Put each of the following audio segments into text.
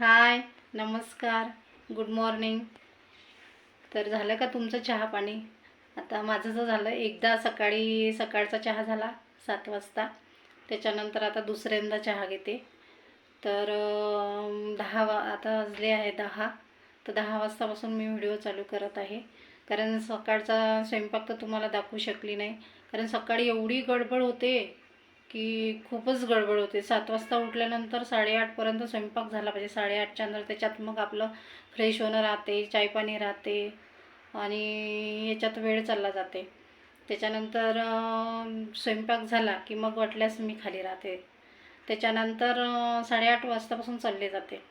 हाय नमस्कार good morning तर झालं का तुमचं चहा पाणी? आता माझं जर झालं एकदा सकाळी सकाळचा चहा झाला सात वाजता. त्याच्यानंतर आता दुसऱ्यांदा चहा घेते. तर दहा वा आता वाजले आहे दहा. तर दहा वाजतापासून मी व्हिडिओ चालू करत आहे. कारण सकाळचा स्वयंपाक तर तुम्हाला दाखवू शकली नाही. कारण सकाळी एवढी गडबड होते. की खूपच गडबड होते. सात वाजता उठल्यानंतर साडेआठपर्यंत स्वयंपाक झाला पाहिजे. साडेआठच्या नंतर त्याच्यात मग आपलं फ्रेश होणं राहते चायपाणी राहते आणि याच्यात वेळ चालला जाते. त्याच्यानंतर स्वयंपाक झाला की मग वाटल्यास मी खाली राहते. त्याच्यानंतर साडेआठ वाजतापासून चालले जाते.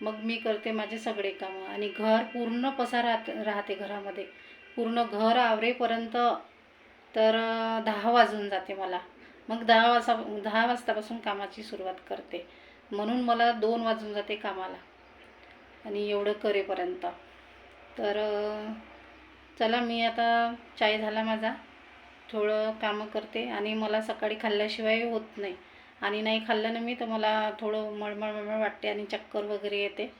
मग मी करते माझे सगळे कामं आणि घर पूर्ण पसार राहत राहते घरामध्ये. पूर्ण घर आवरेपर्यंत तर दहा वाजून जाते मला. मग दहा वाजता दहा वाजतापासून कामाची सुरुवात करते. म्हणून मला दोन वाजून जाते कामाला. आणि एवढं करेपर्यंत. तर चला मी आता चाय झाला माझा. थोडं कामं करते. आणि मला सकाळी खाल्ल्याशिवाय होत नाही. आणि नाही खाल्लं ना मी तर मला थोडं मळमळ मळमळ वाटते आणि चक्कर वगैरे येते.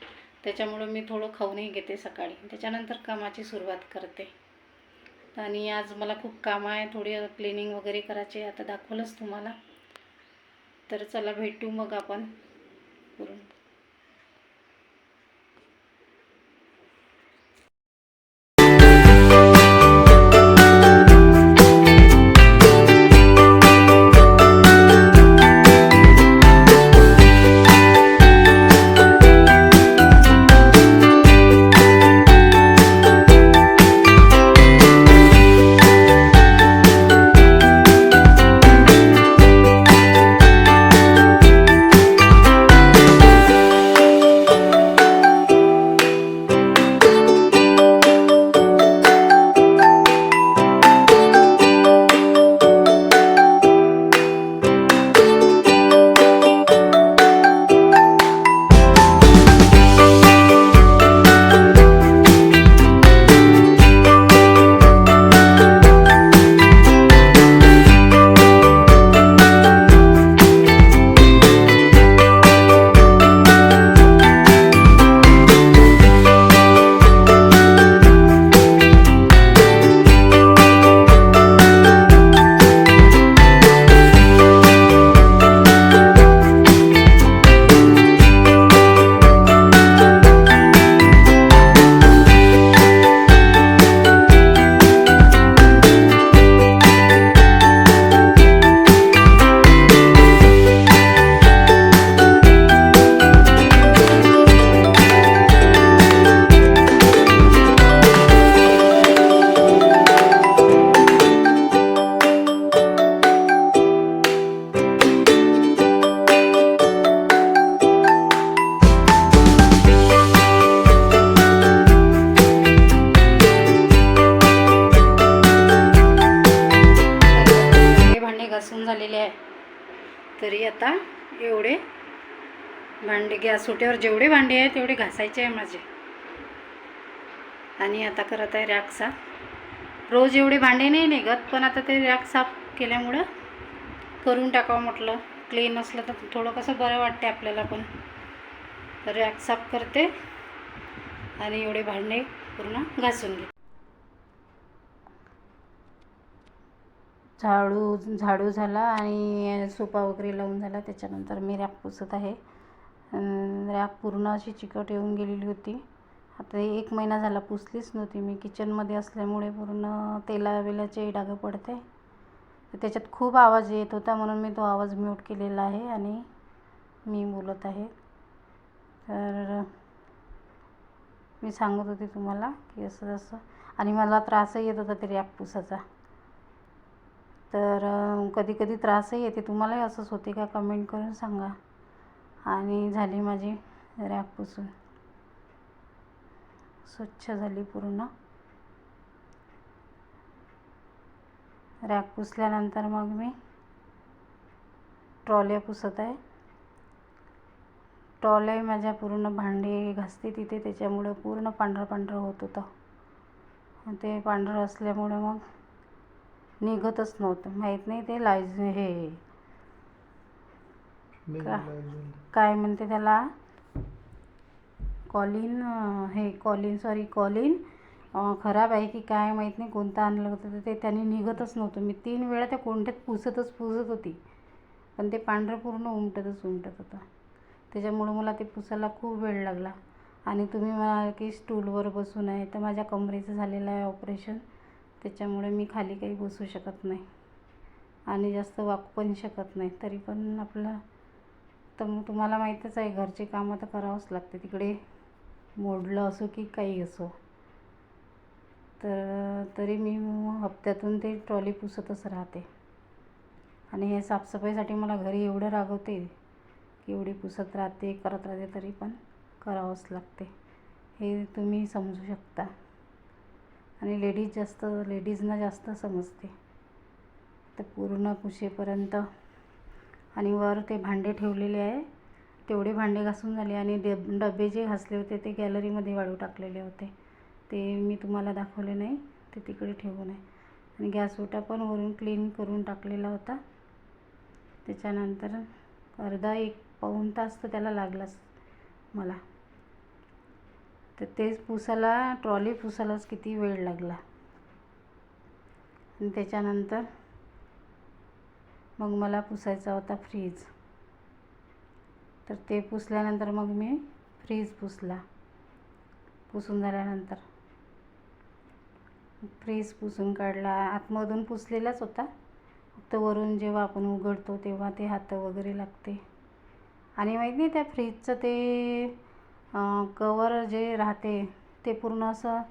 त्याच्यामुळं मी थोडं खाऊनही घेते सकाळी. त्याच्यानंतर कामाची सुरुवात करते. आणि आज मला खूप कामं आहे थोडी क्लिनिंग वगैरे करायचे आता दाखवलंच तुम्हाला. तर चला भेटू मग आपण. करून. झालेले आहे. तरी आता एवढे भांडे गॅस सुट्यावर जेवढे भांडे आहे तेवढे घासायचे आहे माझे. आणि आता करत आहे रॅक साफ. रोज एवढे भांडे नाही निघत पण आता ते रॅक साफ केल्यामुळं करून टाकावं म्हटलं. क्लीन असलं तर थोडं कसं बरं वाटते आपल्याला पण. तर रॅक साफ करते आणि एवढे भांडे पूर्ण घासून घेते. झाडू झाडू झाला आणि सोपा वगैरे लावून झाला. त्याच्यानंतर मी रॅप पुसत आहे. रॅप पूर्ण अशी चिकट येऊन गेलेली होती. आता एक महिना झाला पुसलीच नव्हती मी. किचनमध्ये असल्यामुळे पूर्ण तेला वेलाचे डाग पडते. त्याच्यात खूप आवाज येत होता म्हणून मी तो आवाज म्यूट केलेला आहे आणि मी बोलत आहे. तर मी सांगत होते तुम्हाला की असं असं आणि मला त्रासही येत होता ते रॅप पुसाचा तर कधी कधी त्रासही येते. तुम्हालाही असंच होते का? कमेंट करून सांगा. आणि झाली माझी रॅक पुसून. स्वच्छ झाली पूर्ण. रॅक पुसल्यानंतर मग मी ट्रॉल्या पुसत आहे. ट्रॉल्याही माझ्या पूर्ण भांडे घासते तिथे. त्याच्यामुळं पूर्ण पांढरं पांढरं होत होतं. ते पांढरं असल्यामुळे मग निघतच नव्हतं. माहीत नाही ते लायझ हे. का? काय म्हणते त्याला? कॉलिन हे कॉलिन सॉरी कॉलिन खराब आहे की काय माहीत नाही कोणतं आणलं होतं तर ते त्याने निघतच नव्हतं. मी तीन वेळा त्या कोंड्यात पुसतच पुसत होती. पण ते पांढरं पूर्ण उमटतच उमटत होतं. त्याच्यामुळं मला ते पुसायला खूप वेळ लागला. आणि तुम्ही म्हणाल की स्टूलवर बसून आहे तर माझ्या कमरेचं झालेलं आहे ऑपरेशन. त्याच्यामुळे मी खाली काही बसू शकत नाही. आणि जास्त वाकू पण शकत नाही. तरी पण आपलं तर मग तुम्हाला माहीतच आहे घरचे कामं तर करावंच लागते. तिकडे मोडलं असो की काही असो. तर तरी मी हप्त्यातून ते ट्रॉली पुसतच राहते. आणि हे साफसफाईसाठी मला घरी एवढं रागवते की एवढी पुसत राहते करत राहते तरी पण करावंच लागते. हे तुम्ही समजू शकता. आणि लेडीज जास्त लेडीजना जास्त समजते. तर पूर्ण पुसेपर्यंत आणि वर ते भांडे ठेवलेले आहे. तेवढे भांडे घासून झाले आणि डब डबे जे घासले होते ते गॅलरीमध्ये वाळू टाकलेले होते. ते मी तुम्हाला दाखवले नाही ते तिकडे ठेवून आहे. आणि गॅस ओटा पण वरून क्लीन करून टाकलेला होता. त्याच्यानंतर अर्धा एक पाऊण तास तर त्याला लागलाच मला. तर तेच पुसायला ट्रॉली पुसायलाच किती वेळ लागला. आणि त्याच्यानंतर मग मला पुसायचा होता फ्रीज. तर ते पुसल्यानंतर मग मी फ्रीज पुसला. पुसून झाल्यानंतर फ्रीज पुसून काढला. आतमधून पुसलेलाच होता. फक्त वरून जेव्हा आपण उघडतो तेव्हा ते हात वगैरे लागते. आणि माहीत नाही त्या फ्रीजचं ते कवर जे राहते ते पूर्ण असं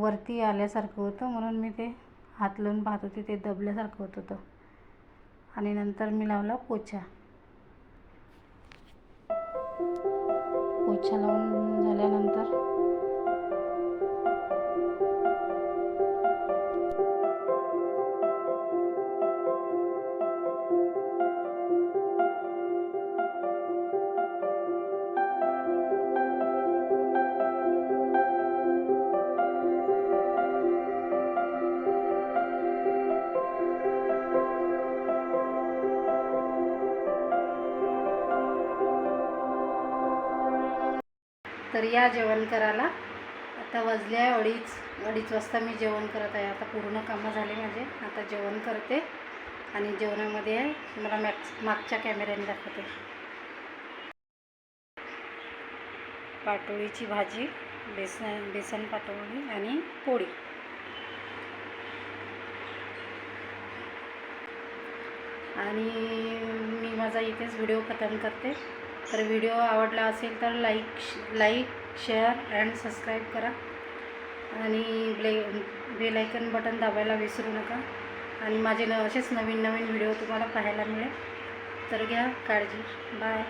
वरती आल्यासारखं होतं. म्हणून मी ते हात लावून पाहत होते ते दबल्यासारखं होत होतं. आणि नंतर मी लावला पोछा. पोछा लावून तर या जेवण करायला. आता वाजले आहे अडीच अडीच वाजता मी जेवण करत आहे. आता पूर्ण कामं झाले माझे. आता जेवण करते आणि जेवणामध्ये आहे मला मॅक्स मागच्या कॅमेऱ्याने दाखवते. पाटोळीची भाजी बेसन बेसन पाटोळी आणि पोळी. आणि मी माझा इथेच व्हिडिओ खतम करते. तर व्हिडिओ आवडला असेल तर like like share and subscribe करा. आणि ब्ले बेलायकन बटन दाबायला विसरू नका. आणि माझे न असेच नवीन नवीन व्हिडिओ तुम्हाला पाहायला मिळेल. तर घ्या काळजी. बाय.